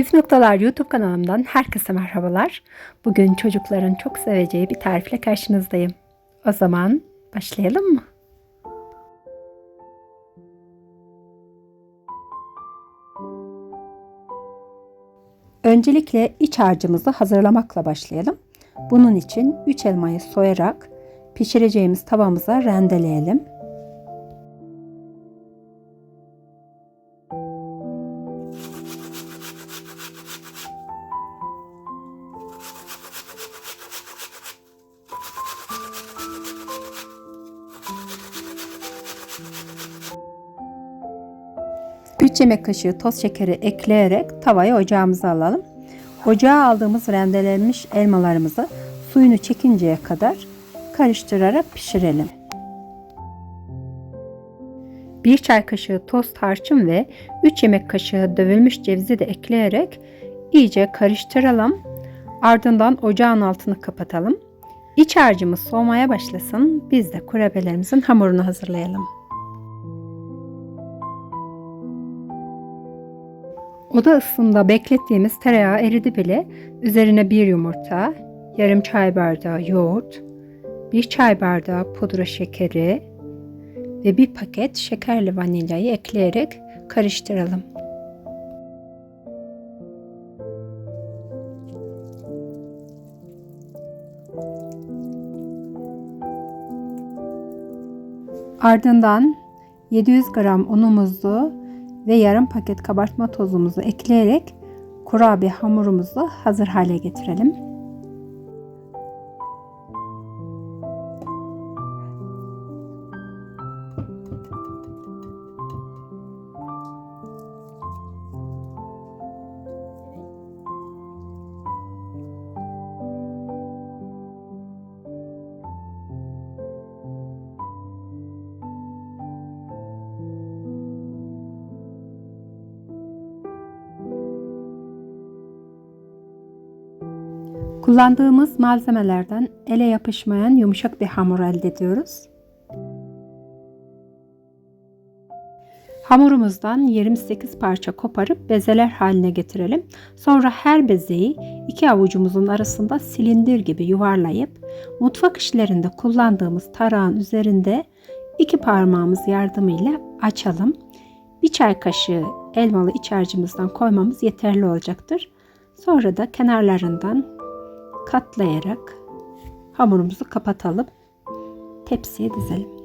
Püf Noktalar YouTube kanalımdan herkese merhabalar. Bugün çocukların çok seveceği bir tarifle karşınızdayım. O zaman başlayalım mı? Öncelikle iç harcımızı hazırlamakla başlayalım. Bunun için 3 elmayı soyarak pişireceğimiz tavamıza rendeleyelim. Üç yemek kaşığı toz şekeri ekleyerek tavayı ocağımıza alalım. Ocağa aldığımız rendelenmiş elmalarımızı suyunu çekinceye kadar karıştırarak pişirelim. 1 çay kaşığı toz tarçın ve 3 yemek kaşığı dövülmüş cevizi de ekleyerek iyice karıştıralım. Ardından ocağın altını kapatalım. İç harcımız soğumaya başlasın. Biz de kurabelerimizin hamurunu hazırlayalım. Oda ısısında beklettiğimiz tereyağı eridi bile. Üzerine bir yumurta, yarım çay bardağı yoğurt, bir çay bardağı pudra şekeri ve bir paket şekerli vanilyayı ekleyerek karıştıralım. Ardından 700 gram unumuzu ve yarım paket kabartma tozumuzu ekleyerek kurabiye hamurumuzu hazır hale getirelim. Kullandığımız malzemelerden ele yapışmayan yumuşak bir hamur elde ediyoruz. Hamurumuzdan 28 parça koparıp bezeler haline getirelim. Sonra her bezeyi iki avucumuzun arasında silindir gibi yuvarlayıp mutfak işlerinde kullandığımız tarağın üzerinde iki parmağımız yardımıyla açalım. Bir çay kaşığı elmalı iç harcımızdan koymamız yeterli olacaktır. Sonra da kenarlarından katlayarak hamurumuzu kapatalım. Tepsiye dizelim.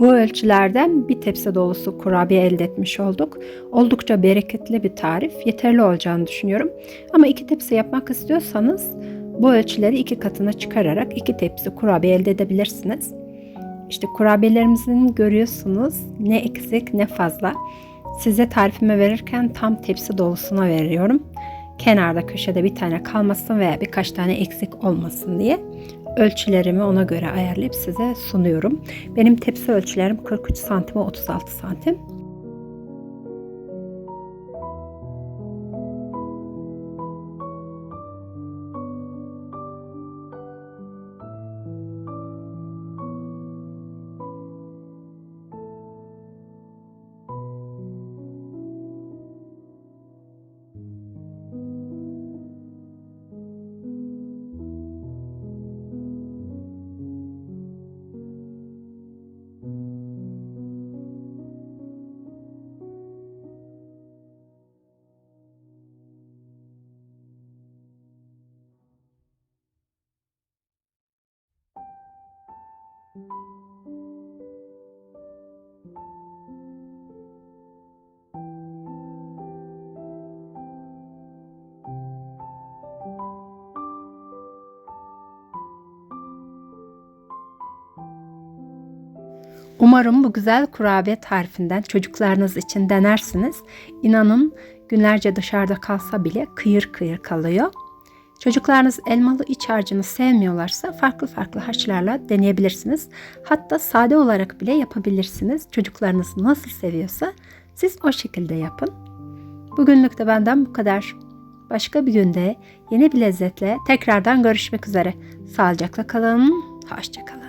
Bu ölçülerden bir tepsi dolusu kurabiye elde etmiş olduk. Oldukça bereketli bir tarif. Yeterli olacağını düşünüyorum. Ama iki tepsi yapmak istiyorsanız bu ölçüleri iki katına çıkararak iki tepsi kurabiye elde edebilirsiniz. İşte kurabiyelerimizin görüyorsunuz ne eksik ne fazla. Size tarifimi verirken tam tepsi dolusuna veriyorum. Kenarda köşede bir tane kalmasın veya birkaç tane eksik olmasın diye ölçülerimi ona göre ayarlayıp size sunuyorum. Benim tepsi ölçülerim 43 santim ve 36 santim. Umarım bu güzel kurabiye tarifinden çocuklarınız için denersiniz. İnanın günlerce dışarıda kalsa bile kıyır kıyır kalıyor. Çocuklarınız elmalı iç harcını sevmiyorlarsa farklı farklı harçlarla deneyebilirsiniz. Hatta sade olarak bile yapabilirsiniz. Çocuklarınız nasıl seviyorsa siz o şekilde yapın. Bugünlük de benden bu kadar. Başka bir günde yeni bir lezzetle tekrardan görüşmek üzere. Sağlıcakla kalın, hoşçakalın.